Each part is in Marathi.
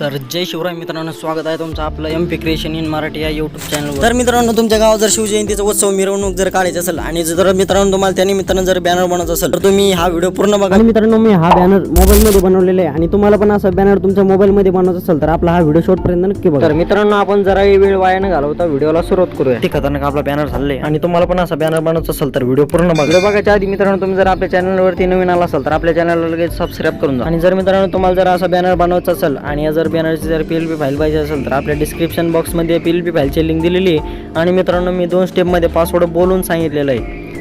तर जय शिवराय मित्रांनो स्वागत आहे तुमचं आपलं M P creation in Marathi या यूट्यूब चॅनलवर तर मित्रांनो तुमच्या गावात जर शिवजयंतीचा उत्सव मिरवणूक जर काढायची असेल आणि जर मित्रांनो तुम्हाला त्या निमित्तानं जर बॅनर बनवायचं असेल तर तुम्ही हा व्हिडिओ पूर्ण बघा. आणि मित्रांनो मी हा बॅनर मोबाईलमध्ये बनवलेला आहे आणि तुम्हाला पण असा बॅनर तुमच्या मोबाईलमध्ये बनवायचा असेल तर आपला हा व्हिडिओ शॉर्टपर्यंत नक्की बघा. तर मित्रांनो आपण जरा वेळ वाया न घालवता व्हिडिओला सुरुवात करूया. ते खतरनाक आपला बॅनर झाले आणि तुम्हाला पण असा बॅनर बनवायचा असेल तर व्हिडिओ पूर्ण बघा. व्हिडिओ बघायच्या आधी मित्रांनो तुम्ही जर आपल्या चॅनलवरती नवीन आला असाल तर आपल्या चॅनलला लगेच सबस्क्राईब करून जा. आणि जर मित्रांनो तुम्हाला जर असा बॅनर बनवायचा असेल आणि या जर बॅनरची जर पी एल पी फाईल पाहिजे असेल तर आपल्या डिस्क्रिप्शन बॉक्समध्ये पी एल पी फाईलची लिंक दिलेली आहे. आणि मित्रांनो मी दोन स्टेपमध्ये पासवर्ड बोलून सांगितलेलं आहे.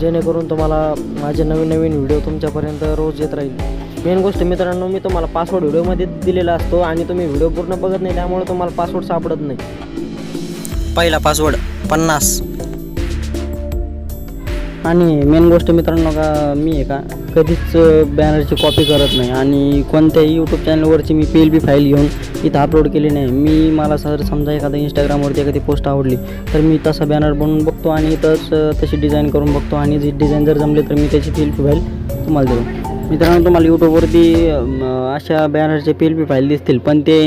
जेणेकरून तुम्हाला माझे नवीन नवीन व्हिडिओ तुमच्यापर्यंत रोज येत राहील. मेन गोष्ट मित्रांनो मी तुम्हाला पासवर्ड व्हिडिओमध्ये दिलेला असतो आणि तुम्ही व्हिडिओ पूर्ण बघत नाही त्यामुळे तुम्हाला पासवर्ड सापडत नाही. पहिला पासवर्ड पन्नास. आणि मेन गोष्ट मित्रांनो का मी आहे का? कधीच बॅनरची कॉपी करत नाही. आणि कोणत्याही यूट्यूब चॅनलवरची मी पी एल बी फाईल घेऊन इथं अपलोड केली नाही. मी मला सर समजा एखादा इंस्टाग्रामवरती एखादी पोस्ट आवडली तर मी तसा बॅनर बनवून बघतो आणि तस तशी डिझाईन करून बघतो. आणि जी डिझाईन जर जमली तर मी त्याची पी एल पी फाईल तुम्हाला देतो. मित्रांनो तुम्हाला यूट्यूबवरती अशा बॅनरचे पी एल पी फाईल दिसतील पण ते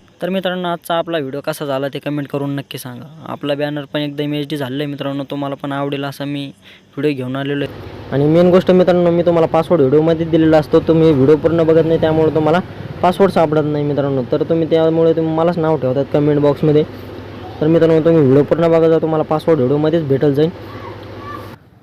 तर मित्रांनो आजचा आपला व्हिडिओ कसा झाला ते कमेंट करून नक्की सांगा. आपला बॅनर पण एकदम एच डी झालेला आहे मित्रांनो तुम्हाला पण आवडेल असा मी व्हिडिओ घेऊन आलेलो आहे. आणि मेन गोष्ट मित्रांनो मी तुम्हाला पासवर्ड व्हिडिओमध्ये दिलेला असतो तुम्ही व्हिडिओ पूर्ण बघत नाही त्यामुळे तुम्हाला पासवर्ड सापडत नाही मित्रांनो. तर तुम्ही त्यामुळे तुम्ही मलाच नाव ठेवतात कमेंट बॉक्समध्ये तर मित्रांनो तुम्ही व्हिडिओ पूर्ण बघा तुम्हाला पासवर्ड व्हिडिओमध्येच भेटल जाईल.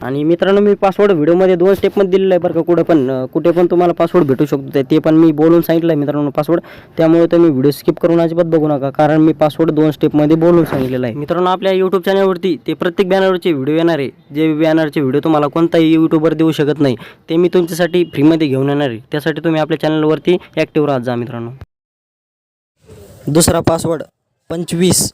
आणि मित्रांनो मी पासवर्ड व्हिडिओमध्ये दोन स्टेपमध्ये दिलेलं आहे बरं का कुठं पण कुठे पण तुम्हाला पासवर्ड भेटू शकतो ते- पण मी बोलून सांगितलं आहे मित्रांनो पासवर्ड त्यामुळे तुम्ही व्हिडिओ स्किप करून अजिबात बघू नका कारण मी पासवर्ड दोन स्टेपमध्ये बोलून सांगितलेलं आहे. मित्रांनो आपल्या यूट्यूब चॅनलवरती ते प्रत्येक बॅनरचे व्हिडिओ येणार आहे. जे बॅनरचे व्हिडिओ तुम्हाला कोणताही यूट्यूबर देऊ शकत नाही ते मी तुमच्यासाठी फ्रीमध्ये घेऊन येणार आहे. त्यासाठी तुम्ही आपल्या चॅनलवरती ॲक्टिव्ह राहत जा मित्रांनो. दुसरा पासवर्ड पंचवीस.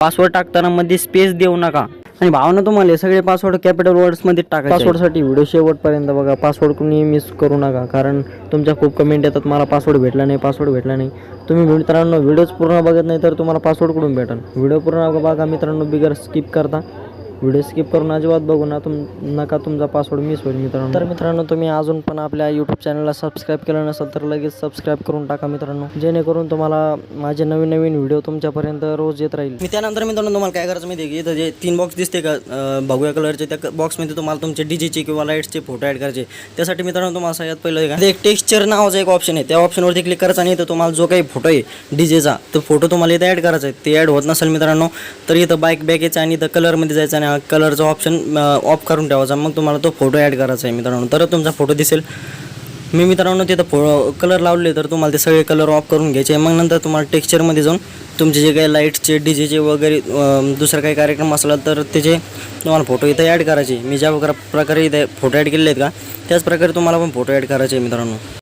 पासवर्ड टाकताना मध्ये स्पेस देऊ नका. आणि भावना तुम्हाला हे सगळे पासवर्ड कॅपिटल वर्ड्समध्ये टाका पासवर्डसाठी व्हिडिओ शेवटपर्यंत बघा पासवर्ड कुणी मिस करू नका कारण तुमच्या खूप कमेंट येतात मला पासवर्ड भेटला नाही पासवर्ड भेटला नाही. तुम्ही मित्रांनो व्हिडिओज पूर्ण बघत नाही तर तुम्हाला पासवर्ड कुठून भेटेल व्हिडिओ पूर्ण बघा मित्रांनो बिगर स्किप करता. व्हिडिओ स्किप करून अजिबात बघू ना. तुम नका तुमचा पासवर्ड मिस होईल मित्रांनो. तर मित्रांनो तुम्ही अजून पण आपल्या यूट्यूब चॅनलला सबस्क्राईब केलं नसेल तर लगेच सबस्क्राईब करून टाका मित्रांनो. जेणेकरून तुम्हाला माझे नवीन नवीन व्हिडिओ तुमच्यापर्यंत रोज येत राहील. मी त्यानंतर मित्रांनो तुम्हाला काय करायचं माहिती आहे की इथं जे तीन बॉक्स दिसते का भगव्या कलरचे त्या बॉक्समध्ये तुम्हाला तुमचे डीजेचे किंवा लाईट्सचे फोटो ॲड करायचे. त्यासाठी मित्रांनो तुम्हाला सगळ्यात पहिलं का एक टेक्स्चर नावाचा एक ऑप्शन आहे. त्या ऑप्शनवरती क्लिक करायचं आणि इथं तुम्हाला जो काही फोटो आहे डीजेचा तो फोटो तुम्हाला इथं ॲड करायचा आहे. ते ॲड होत नसेल मित्रांनो तर इथं बाईक यायचं आणि इथं कलरमध्ये जायचं आणि कलरचा ऑप्शन ऑफ करून ठेवायचा. मग तुम्हाला तो फोटो ॲड करायचा आहे मित्रांनो. तर तुमचा फोटो दिसेल. मी मित्रांनो तिथं फो कलर लावले तर तुम्हाला ते सगळे कलर ऑफ करून घ्यायचे. मग नंतर तुम्हाला टेक्स्चरमध्ये जाऊन तुमचे जे काही लाईट्सचे डीजेचे वगैरे दुसरा काही कार्यक्रम असला तर त्याचे तुम्हाला फोटो इथं ॲड करायचे. मी ज्या प्रकारे इथे फोटो ॲड केले आहेत का त्याच प्रकारे तुम्हाला पण फोटो ॲड करायचे मित्रांनो.